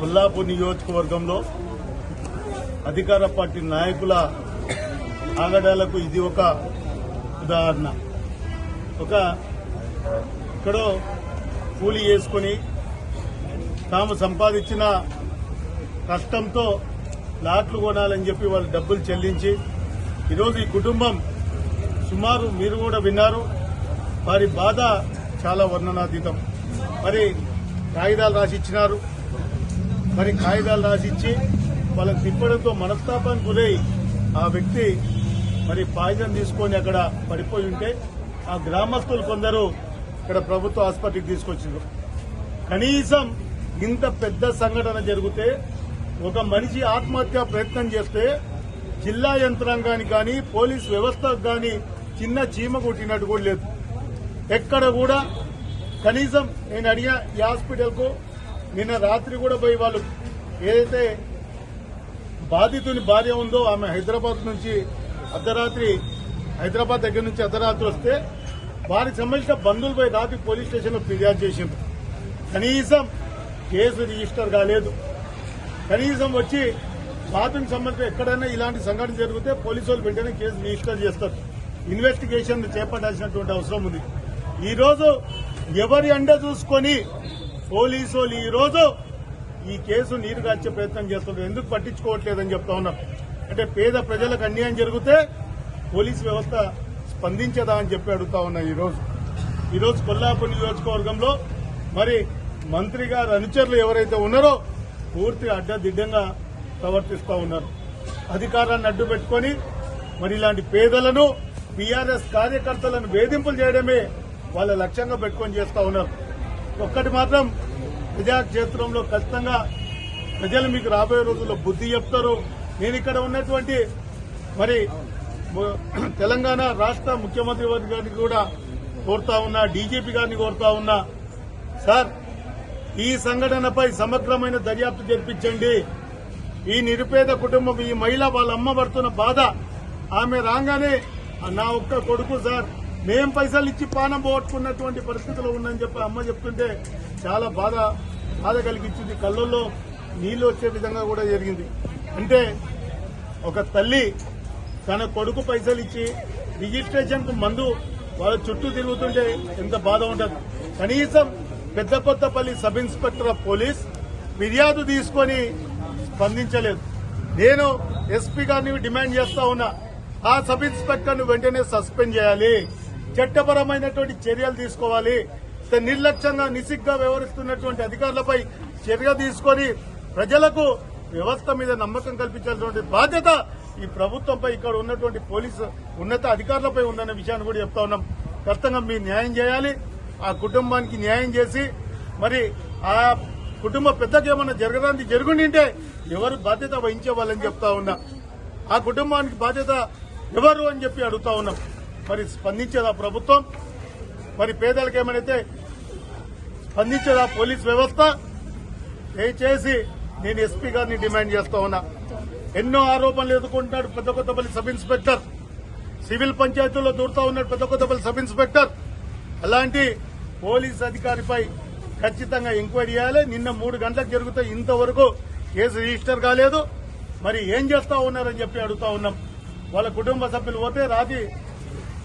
కొల్లాపూర్ నియోజకవర్గంలో అధికార పార్టీ నాయకుల ఆగడాలకు ఇది ఒక ఉదాహరణ. ఒక ఎక్కడో కూలి చేసుకుని తాము సంపాదించిన కష్టంతో లాట్లు కొనాలని చెప్పి వాళ్ళు డబ్బులు చెల్లించి ఈరోజు ఈ కుటుంబం సుమారు మీరు కూడా విన్నారు. వారి బాధ చాలా వర్ణనాతీతం. మరి కాగితాలు రాసిచ్చినారు. మరి కాగితాలు రాసిచ్చి వాళ్ళకి తిప్పడంతో మనస్తాపానికి గురై ఆ వ్యక్తి మరి పాయిజన్ తీసుకొని అక్కడ పడిపోయి ఉంటే ఆ గ్రామస్తులు కొందరు ఇక్కడ ప్రభుత్వ ఆసుపత్రికి తీసుకొచ్చారు కనీసం ఇంత పెద్ద సంఘటన జరిగితే ఒక మనిషి ఆత్మహత్య ప్రయత్నం చేస్తే జిల్లా యంత్రాంగానికి కానీ పోలీస్ వ్యవస్థకు కానీ చిన్న చీమ కొట్టినట్టు కూడా లేదు. ఎక్కడ కూడా కనీసం నేను అడిగా ఈ హాస్పిటల్కు నిన్న రాత్రి కూడా పోయి వాళ్ళు ఏదైతే బాధితుని భార్య ఉందో ఆమె హైదరాబాద్ నుంచి అర్ధరాత్రి హైదరాబాద్ దగ్గర నుంచి అర్ధరాత్రి వస్తే వారికి సంబంధించిన బంధువులు పోయి రాత్రి పోలీస్ స్టేషన్లో ఫిర్యాదు చేసింది కనీసం కేసు రిజిస్టర్ కాలేదు. కనీసం వచ్చి బాధితునికి సంబంధించిన ఎక్కడైనా ఇలాంటి సంఘటన జరిగితే పోలీసు వాళ్ళు వెంటనే కేసు రిజిస్టర్ చేస్తారు. ఇన్వెస్టిగేషన్ చేపట్టాల్సినటువంటి అవసరం ఉంది. ఈరోజు ఎవరి అండ చూసుకొని పోలీసులు ఈరోజు ఈ ఈ కేసు నీరు కాచే ప్రయత్నం చేస్తున్నారు ఎందుకు పట్టించుకోవట్లేదని చెప్తా ఉన్నాం. అంటే పేద ప్రజలకు అన్యాయం జరిగితే పోలీస్ వ్యవస్థ స్పందించదా అని చెప్పి అడుగుతా ఉన్నా ఈరోజు ఈరోజు కొల్లాపూర్ నియోజకవర్గంలో మరి మంత్రి గారు అనుచరులు ఎవరైతే ఉన్నారో పూర్తి అడ్డదిడ్డంగా ప్రవర్తిస్తూ ఉన్నారు. అధికారాన్ని అడ్డు పెట్టుకొని మరి ఇలాంటి పేదలను బీఆర్ఎస్ కార్యకర్తలను వేధింపులు చేయడమే వాళ్ళ లక్ష్యంగా పెట్టుకొని చేస్తా ఉన్నారు. ఒక్కటి మాత్రం ప్రజాక్షేత్రంలో ఖచ్చితంగా ప్రజలు మీకు రాబోయే రోజుల్లో బుద్ధి చెప్తారు. నేను ఇక్కడ ఉన్నటువంటి మరి తెలంగాణ రాష్ట్ర ముఖ్యమంత్రి వారి గారిని కూడా కోరుతా ఉన్నా డీజీపీ గారిని కోరుతా ఉన్నా. సార్ ఈ సంఘటనపై సమగ్రమైన దర్యాప్తు జరిపించండి. ఈ నిరుపేద కుటుంబం ఈ మహిళ వాళ్ళ అమ్మ పడుతున్న బాధ ఆమె రాగానే నా ఒక్క కొడుకు సార్ మేం పైసలు ఇచ్చి పానం పోగొట్టుకున్నటువంటి పరిస్థితిలో ఉందని చెప్పి అమ్మ చెప్తుంటే చాలా బాధ బాధ కలిగించింది. కళ్ళల్లో నీళ్ళు వచ్చే విధంగా కూడా జరిగింది. అంటే ఒక తల్లి తన కొడుకు పైసలు ఇచ్చి రిజిస్ట్రేషన్కు మందు వాళ్ళ చుట్టూ తిరుగుతుంటే ఎంత బాధ ఉంటుంది. కనీసం Pedda Kothapalli sub inspector of police ఫిర్యాదు తీసుకొని స్పందించలేదు. నేను ఎస్పీ గారిని డిమాండ్ చేస్తా ఉన్నా. ఆ సబ్ ఇన్స్పెక్టర్ను వెంటనే సస్పెండ్ చేయాలి. చట్టపరమైనటువంటి చర్యలు తీసుకోవాలి. నిర్లక్ష్యంగా నిసిగ్గా వ్యవహరిస్తున్నటువంటి అధికారులపై చర్య తీసుకొని ప్రజలకు వ్యవస్థ మీద నమ్మకం కల్పించాల్సినటువంటి బాధ్యత ఈ ప్రభుత్వంపై ఇక్కడ ఉన్నటువంటి పోలీసు ఉన్నత అధికారులపై ఉందన్న విషయాన్ని కూడా చెప్తా ఉన్నాం. ఖచ్చితంగా మీరు న్యాయం చేయాలి. ఆ కుటుంబానికి న్యాయం చేసి మరి ఆ కుటుంబ పెద్దకి ఏమన్నా జరగడానికి జరుగుండింటే ఎవరు బాధ్యత వహించే వాళ్ళని చెప్తా ఉన్నా. ఆ కుటుంబానికి బాధ్యత ఎవరు అని చెప్పి అడుగుతా ఉన్నాం. మరి స్పందించేదా ప్రభుత్వం? మరి పేదలకు ఏమైతే స్పందించేదా పోలీస్ వ్యవస్థ? దయచేసి నేను ఎస్పీ గారిని డిమాండ్ చేస్తా ఉన్నా. ఎన్నో ఆరోపణలు ఎదుర్కొంటున్నాడు పెద్ద కొత్తపల్లి సబ్ ఇన్స్పెక్టర్. సివిల్ పంచాయతీల్లో దూరుతా ఉన్నాడు పెద్ద కొత్తపల్లి సబ్ ఇన్స్పెక్టర్. అలాంటి పోలీస్ అధికారిపై ఖచ్చితంగా ఎంక్వైరీ చేయాలి. నిన్న మూడు గంటలకు జరిగితే ఇంతవరకు కేసు రిజిస్టర్ కాలేదు. మరి ఏం చేస్తా ఉన్నారని చెప్పి అడుగుతా ఉన్నాం. వాళ్ళ కుటుంబ సభ్యులు పోతే రాత్రి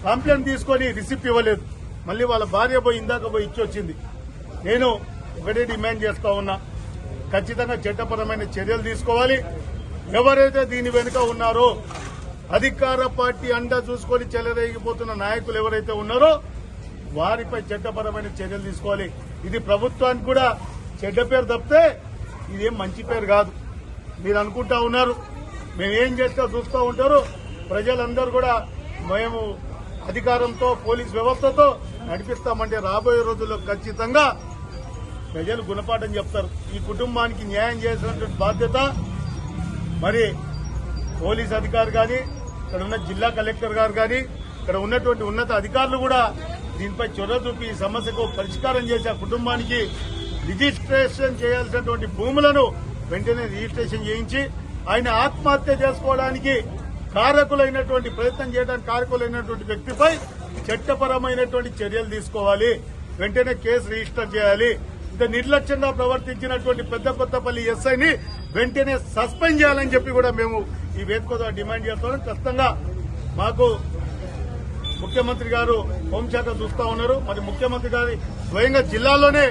కంప్లైంట్ తీసుకొని రిసిప్ట్ ఇవ్వలేదు. మళ్ళీ వాళ్ళ భార్య పోయి ఇందాక పోయి ఇచ్చి వచ్చింది నేను ఒకటే డిమాండ్ చేస్తా ఉన్నా. ఖచ్చితంగా చట్టపరమైన చర్యలు తీసుకోవాలి. ఎవరైతే దీని వెనుక ఉన్నారో అధికార పార్టీ అండా చూసుకొని చెలరేగిపోతున్న నాయకులు ఎవరైతే ఉన్నారో వారిపై చట్టపరమైన చర్యలు తీసుకోవాలి. ఇది ప్రభుత్వానికి కూడా చెడ్డ పేరు తప్పితే ఇదేం మంచి పేరు కాదు. మీరు అనుకుంటా ఉన్నారు. మేము ఏం చేస్తా చూస్తూ ఉంటారు. ప్రజలందరూ కూడా మేము అధికారంతో పోలీస్ వ్యవస్థతో నడిపిస్తామంటే రాబోయే రోజుల్లో ఖచ్చితంగా ప్రజలు గుణపాఠం చెప్తారు. ఈ కుటుంబానికి న్యాయం చేసినటువంటి బాధ్యత మరి పోలీస్ అధికారి కానీ ఇక్కడ ఉన్న జిల్లా కలెక్టర్ గారు కానీ ఇక్కడ ఉన్నటువంటి ఉన్నత అధికారులు కూడా దీనిపై చొరవ చూపి ఈ సమస్యకు పరిష్కారం చేసి ఆ కుటుంబానికి రిజిస్ట్రేషన్ చేయాల్సినటువంటి భూములను వెంటనే రిజిస్ట్రేషన్ చేయించి ఆయన ఆత్మహత్య చేసుకోవడానికి కారకులైనటువంటి ప్రయత్నం చేయడానికి కారకులైనటువంటి వ్యక్తిపై చట్టపరమైనటువంటి చర్యలు తీసుకోవాలి. వెంటనే కేసు రిజిస్టర్ చేయాలి. ఇంత నిర్లక్ష్యంగా ప్రవర్తించినటువంటి పెద్ద కొత్తపల్లి ఎస్ఐని వెంటనే సస్పెండ్ చేయాలని చెప్పి కూడా మేము ఈ వేదిక ద్వారా డిమాండ్ చేస్తున్నాం. ఖచ్చితంగా మాకు ముఖ్యమంత్రి గారు హోంశాఖ చూస్తా ఉన్నారు. మరి ముఖ్యమంత్రి గారి స్వయంగా జిల్లాలోనే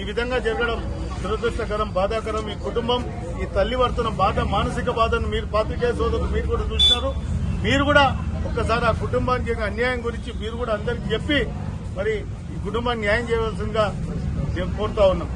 ఈ విధంగా జరగడం దురదృష్టకరం బాధాకరం ఈ కుటుంబం ఈ తల్లి పడుతున్న బాధ మానసిక బాధను మీరు పాత్రికేయ సోదరులు మీరు కూడా చూసినారు. మీరు కూడా ఒక్కసారి ఆ కుటుంబానికి అన్యాయం గురించి మీరు కూడా అందరికీ చెప్పి మరి ఈ కుటుంబాన్ని న్యాయం చేయవలసిందిగా కోరుతా ఉన్నాం.